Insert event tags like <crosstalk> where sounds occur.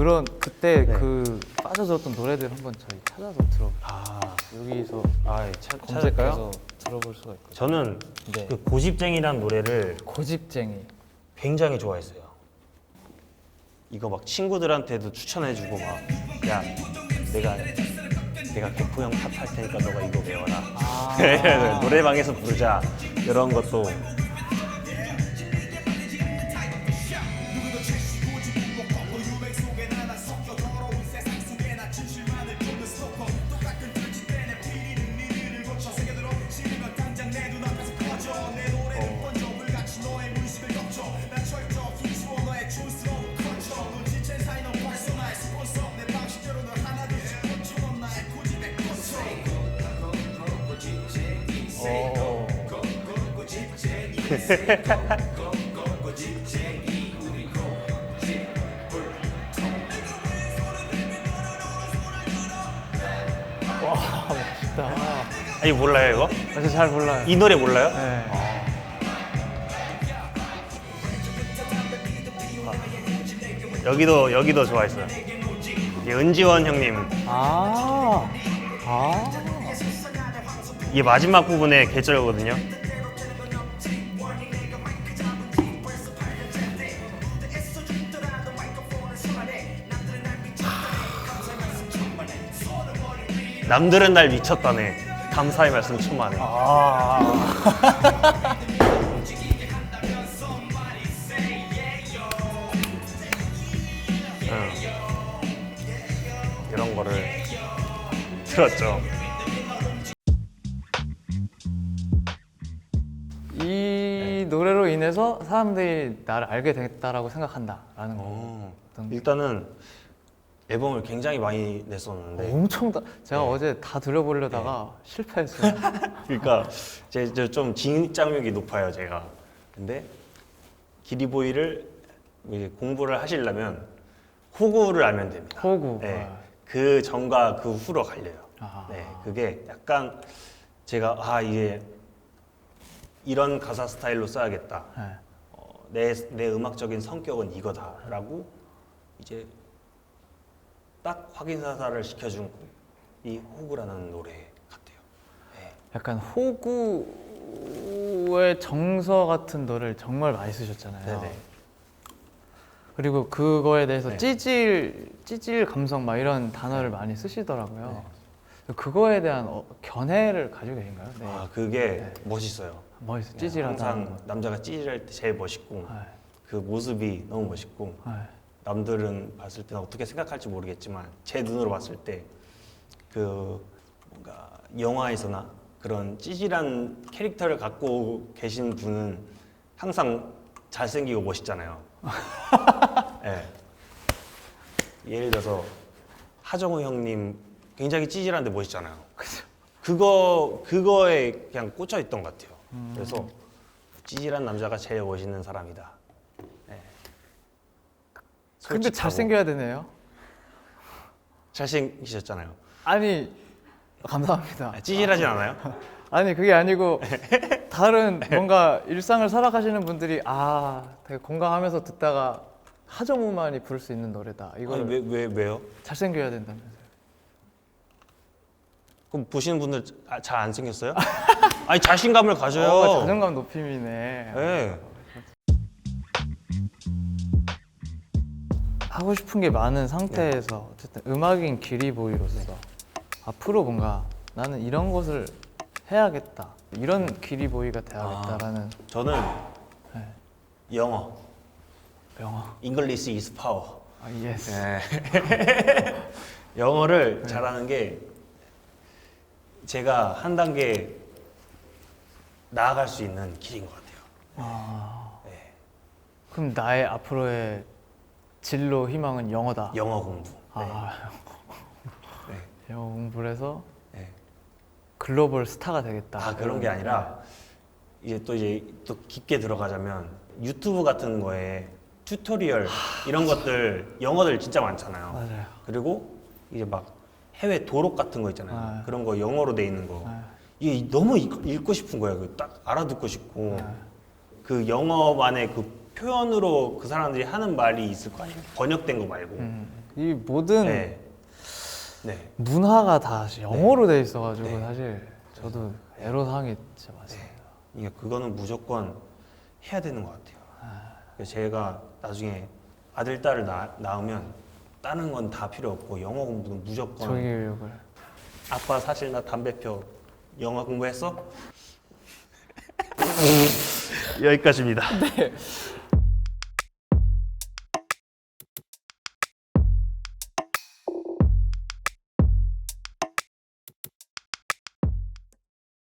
그런 그때 네. 그 빠져들었던 노래들 한번 저희 찾아서 들어. 아, 여기서 아 예, 찾- 검색해서 찾을까요? 들어볼 수가 있거든요. 저는 네. 그 고집쟁이란 노래를 고집쟁이. 굉장히 좋아했어요. 이거 막 친구들한테도 추천해주고 막, 야, 내가 내가 개포 형 탑할 테니까 너가 이거 외워라. 아. 네, <laughs> 노래방에서 부르자 이런 것도 와 멋있다. 아니 몰라요 이거? 아, 저잘 몰라요. 이 노래 몰라요? 네. 여기도 여기도 좋아했어요. 이게 은지원 형님 아. 아. 이게 마지막 부분에 개쩔거든요. 남들은 날 미쳤다네. 감사의 말씀 천만에. 아. 응. 이런 거를 들었죠. 이 노래로 인해서 사람들이 나를 알게 됐다라고 생각한다라는 거. 어, 일단은 앨범을 굉장히 많이 냈었는데 엄청 다 제가 네. 어제 다 들려보려다가 실패했어요. <laughs> <laughs> 그러니까 제좀 진입장벽이 높아요 제가 근데 기리보이를 이제 공부를 하시려면 호구를 알면 됩니다 호구. 네, 아. 그 전과 그 후로 갈려요 아. 네, 그게 약간 제가 아 이게 이런 가사 스타일로 써야겠다 네. 어, 내, 내 음악적인 성격은 이거다라고 이제 딱 확인사사를 시켜준 이 호구라는 노래 같아요 네. 약간 호구의 정서 같은 노래를 정말 많이 쓰셨잖아요. 네네. 그리고 그거에 대해서 네. 찌질 찌질 감성 막 이런 단어를 많이 쓰시더라고요. 그거에 대한 어, 견해를 가지고 계신가요? 네. 아 그게 멋있어요. 멋있어. 그냥 찌질하다는 항상 남자가 찌질할 때 제일 멋있고 거. 네. 그 모습이 너무 멋있고 네. 남들은 봤을 때는 어떻게 생각할지 모르겠지만 제 눈으로 봤을 때 그 뭔가 영화에서나 그런 찌질한 캐릭터를 갖고 계신 분은 항상 잘생기고 멋있잖아요. <laughs> 예. 예를 들어서 하정우 형님 굉장히 찌질한데 멋있잖아요. 그거 그거에 그냥 꽂혀 있던 것 같아요. 음. 그래서 찌질한 남자가 제일 멋있는 사람이다. 네. 근데 솔직하고 잘생겨야 되네요. 잘생기셨잖아요. 아니 감사합니다. 아, 찌질하진 않아요? <laughs> 아니 그게 아니고 <laughs> 다른 뭔가 일상을 살아가시는 분들이 아 되게 건강하면서 듣다가 하정우만이 부를 수 있는 노래다. 이거 아니, 왜, 왜 왜요? 잘생겨야 된다면서요. 그럼 보시는 분들 잘 안 생겼어요? <laughs> 아니 자신감을 가져요. 어, 자존감 높임이네. 네. 하고 싶은 게 많은 상태에서 어쨌든 음악인 길이 보이로서 앞으로 뭔가 나는 이런 것을 해야겠다. 이런 길이 보이가 돼야겠다라는 저는 네. 영어, 영어. English is power. 아 예스. 네. <laughs> 영어를 잘하는 게 제가 한 단계 나아갈 수 있는 길인 것 같아요. 아 네. 그럼 나의 앞으로의 진로 희망은 영어다. 영어 공부. 네. 아 네. <laughs> 영어 공부를 해서 네. 글로벌 스타가 되겠다. 아 그런 게 아니라 이제 또 이제 또 깊게 들어가자면 유튜브 같은 거에 튜토리얼 이런 것들 영어들 진짜 많잖아요. 맞아요. 그리고 이제 막 해외 도록 같은 거 있잖아요. 아. 그런 거 영어로 돼 있는 거. 아. 이게 너무 읽- 읽고 싶은 거예요. 그딱 알아듣고 싶고 아. 그 영어만의 그 표현으로 그 사람들이 하는 말이 있을 거 아니에요. 번역된 거 말고. 음. 이 모든 네. 네. 문화가 다 영어로 돼 있어가지고 네. 사실 저도 애로사항이 진짜 많습니다. 이게 그거는 무조건 해야 되는 것 같아요. 그래서 제가 나중에 아들 딸을 낳, 낳으면 다른 건 다 필요 없고 영어 공부는 무조건 조기 교육을 아빠 사실 나 담배표 영어 공부했어? <laughs> 여기까지입니다.